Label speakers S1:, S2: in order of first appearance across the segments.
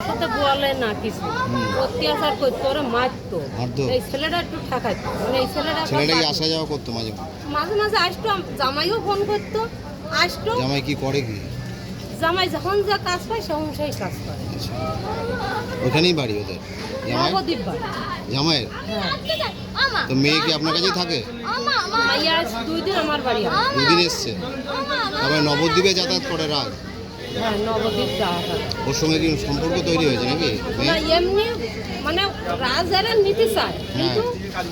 S1: সাথে বলে না কিছু। অত্যাচার করতো ওরা মারতো।
S2: মারতো?
S1: এই ছেলেটা একটু ঠেকাইতো। মানে এই ছেলেটা
S2: ছেলেটা আসা যাওয়া করতো মাঝে মাঝে?
S1: মাঝে মাঝে আসতো জামাইও ফোন করতো। আসতো।
S2: জামাই কি করে কি?
S1: জামাই যখন যা কাজ পায় তখন সেই কাজ করে।
S2: আচ্ছা। ওখানেই বাড়ি ওদের? জামাই
S1: নবদ্বীপ বাড়ি।
S2: জামাইয়ের?
S1: হ্যাঁ।
S2: তো মেয়ে কি আপনার কাছেই থাকে?
S1: মাইয়া আজ দুই দিন আমার বাড়ি আসে।
S2: দুদিন এসছে। তারপরে নবদ্বীপে যাতায়াত করে রাগ
S1: হ্যাঁ নবদ্বীপ যাওয়া হয়।
S2: ওর সঙ্গে কি সম্পর্ক তৈরি হয়েছে নাকি?
S1: না এমনি মানে রাজারা নিতে চায় কিন্তু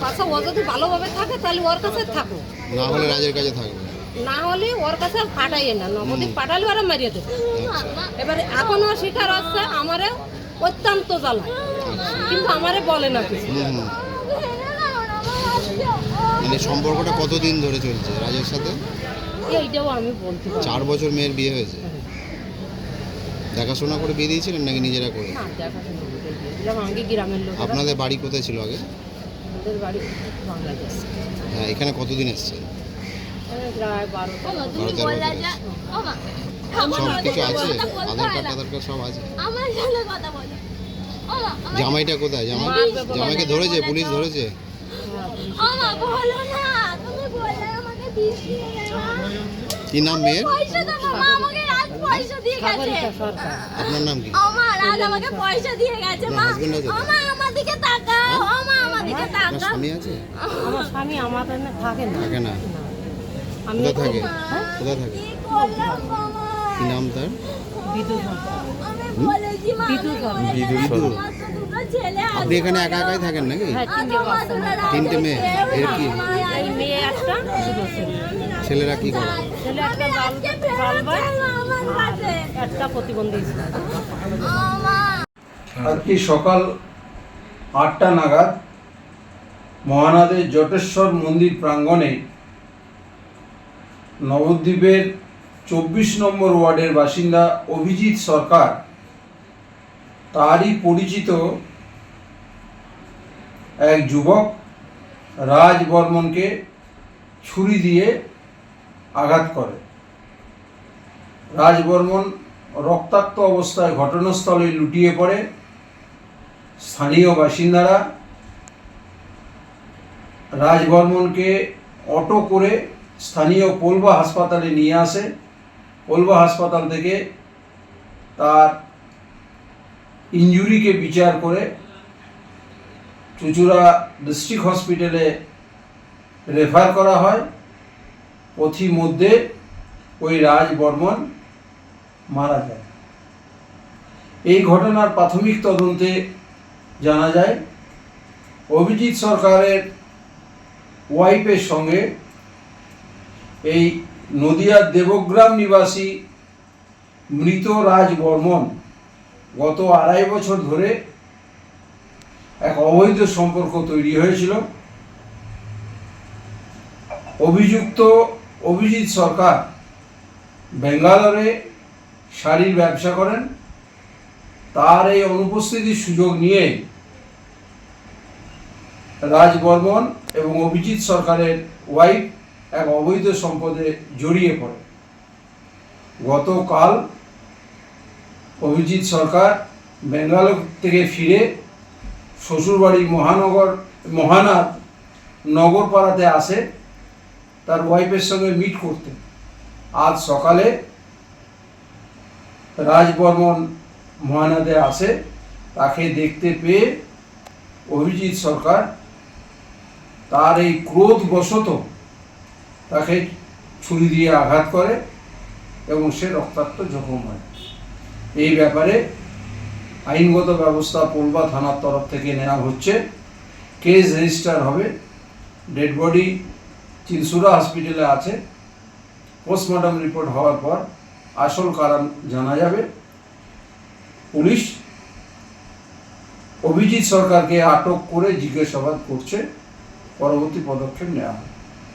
S1: পাশা ও যদি ভালোভাবে থাকে তাহলে ওর কাছে থাকো
S2: না হলে রাজের কাছে থাকবে।
S1: না হলে ওর কাছে পাঠাইয়ে না নবদ্বীপ পাঠালে ওরা মারিয়ে দেবে।
S2: আচ্ছা।
S1: এবারে এখনও শিকার হচ্ছে আমারে অত্যন্ত জ্বালায় কিন্তু আমারে বলে না কিছু।
S2: মানে সম্পর্কটা কতদিন ধরে চলছে রাজের সাথে?
S1: এইটাও আমি বলতে
S2: চার বছর মেয়ের বিয়ে হয়েছে। দেখাশোনা করে বিয়ে দিয়েছিলেন নাকি নিজেরা করে?
S1: না দেখাশোনা করে দিয়েছিলাম আগে গ্রামের লোক
S2: আপনাদের বাড়ি কোথায় ছিল আগে?
S1: আমাদের বাড়ি বাংলাদেশ।
S2: হ্যাঁ এখানে কতদিন এসছেন?
S1: প্রায় বারো
S2: বারো তেরো সব কিছু আছে? আধার কার্ড আধার কার্ড সব আছে?
S3: আমার সাথে কথা বলো। ওমা
S2: জামাইটা কোথায়? জামাই জামাইকে ধরেছে? পুলিশ ধরেছে?
S3: ওমা বলো না তুমি বললে আমাকে দিস দিয়ে গেলো
S2: কি নাম মেয়ের
S3: পয়সা দাও মা আমাকে রাত পয়সা দিয়ে গেছে
S2: আপনার নাম কি?
S3: ওমা রাত আমাকে পয়সা দিয়ে গেছে মা।
S2: আপনার husband আছে তো?
S3: ওমা আমার দিকে তাকাও ওমা আমার দিকে তাকাও।
S2: স্বামী আছে?
S1: আমার স্বামী এখানে থাকে না।
S2: থাকে না।
S1: আমি
S2: থাকে? কোথায় থাকে?
S3: কি করলাম মামা
S2: কি নাম তার?
S1: বিদ্যুৎ সরকার।
S3: আমি
S2: আপনি এখানে একা একাই থাকেন নাকি?
S1: হ্যাঁ তিনটে মেয়ে।
S2: এর কি? ছেলেরা কি করে?
S4: আজকে সকাল আটটা নাগাদ মহানাদের জটেশ্বর মন্দির প্রাঙ্গণে নবদ্বীপের চব্বিশ নম্বর ওয়ার্ডের বাসিন্দা অভিজিৎ সরকার তারই পরিচিত এক যুবক রাজ বর্মনকে ছুরি দিয়ে আঘাত করে। রাজবর্মন রক্তাক্ত অবস্থায় ঘটনাস্থলে লুটিয়ে পড়ে। স্থানীয় বাসিন্দারা রাজবর্মনকে অটো করে স্থানীয় পোলবা হাসপাতালে নিয়ে আসে। পোলবা হাসপাতাল থেকে তার ইঞ্জুরিকে বিচার করে চুচুড়া ডিস্ট্রিক্ট হসপিটালে রেফার করা হয়। পথি মধ্যে ওই রাজবর্মন মারা যায়। এই ঘটনার প্রাথমিক তদন্তে জানা যায়, অভিজিৎ সরকারের ওয়াইফের সঙ্গে এই নদিয়ার দেবগ্রাম নিবাসী মৃত রাজ বর্মন গত আড়াই বছর ধরে এক অবৈধ সম্পর্ক তৈরি হয়েছিল। অভিযুক্ত অভিজিৎ সরকার বেঙ্গালোরে শাড়ির ব্যবসা করেন। তার এই অনুপস্থিতির সুযোগ নিয়ে রাজ বর্মন এবং অভিজিৎ সরকারের ওয়াইফ এক অবৈধ সম্পদে জড়িয়ে পড়ে। গতকাল অভিজিৎ সরকার বেঙ্গালোর থেকে ফিরে শ্বশুরবাড়ি মহানগর, মহানাথ নগরপাড়াতে আসে, তার ওয়াইফের সঙ্গে মিট করতে। আজ সকালে রাজবর্মন মহানাদে আসে, তাকে দেখতে পেয়ে অভিজিৎ সরকার তার এই ক্রোধবশত তাকে ছুরি দিয়ে আঘাত করে এবং সে রক্তাক্ত জখম হয়। এই ব্যাপারে আইনগত ব্যবস্থা পোলবা থানার তরফ থেকে নেওয়া হচ্ছে। কেস রেজিস্টার হবে। ডেড বডি চিনসুরা হসপিটালে আছে। পোস্টমর্টম রিপোর্ট হওয়ার পর আসল কারণ জানা যাবে। পুলিশ অভিজিৎ সরকারকে আটক করে জিজ্ঞাসাবাদ করছে। পরবর্তী পদক্ষেপ নেওয়া হবে।